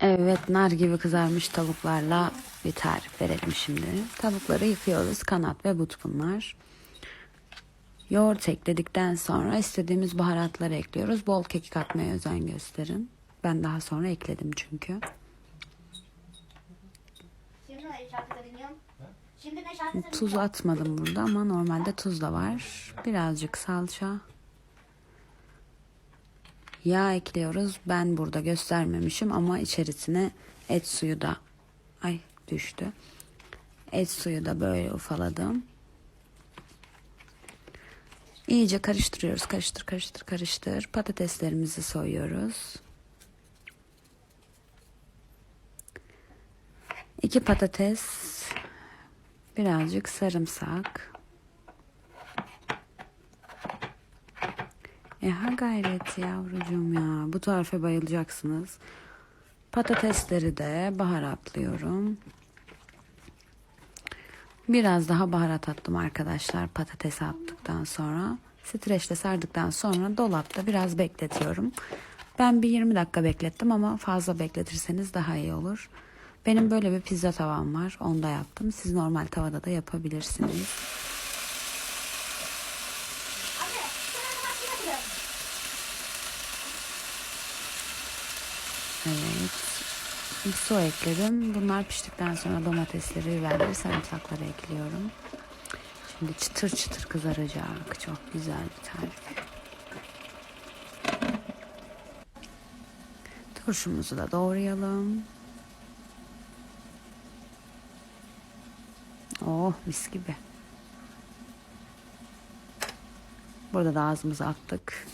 Evet nar gibi kızarmış tavuklarla bir tarif verelim şimdi. Tavukları yıkıyoruz. Kanat ve but bunlar. Yoğurt ekledikten sonra istediğimiz baharatları ekliyoruz. Bol kekik atmaya özen gösterin. Ben daha sonra ekledim çünkü. Tuz atmadım burada ama normalde tuz da var. Birazcık salça. Yağ ekliyoruz. Ben burada göstermemişim ama içerisine et suyu da ay düştü. Et suyu da böyle ufaladım. İyice karıştırıyoruz. Karıştır, karıştır, karıştır. Patateslerimizi soyuyoruz. İki patates, birazcık sarımsak. E ha gayret yavrucuğum ya. Bu tarife bayılacaksınız. Patatesleri de baharatlıyorum. Biraz daha baharat attım arkadaşlar patatesi attıktan sonra. Streçle sardıktan sonra dolapta biraz bekletiyorum. Ben bir 20 dakika beklettim ama fazla bekletirseniz daha iyi olur. Benim böyle bir pizza tavam var. Onda yaptım. Siz normal tavada da yapabilirsiniz. Evet. Su ekledim. Bunlar piştikten sonra domatesleri, biberleri, sarımsakları ekliyorum. Şimdi çıtır çıtır kızaracak. Çok güzel bir tarif. Turşumuzu da doğrayalım. Oh mis gibi. Burada da ağzımıza attık.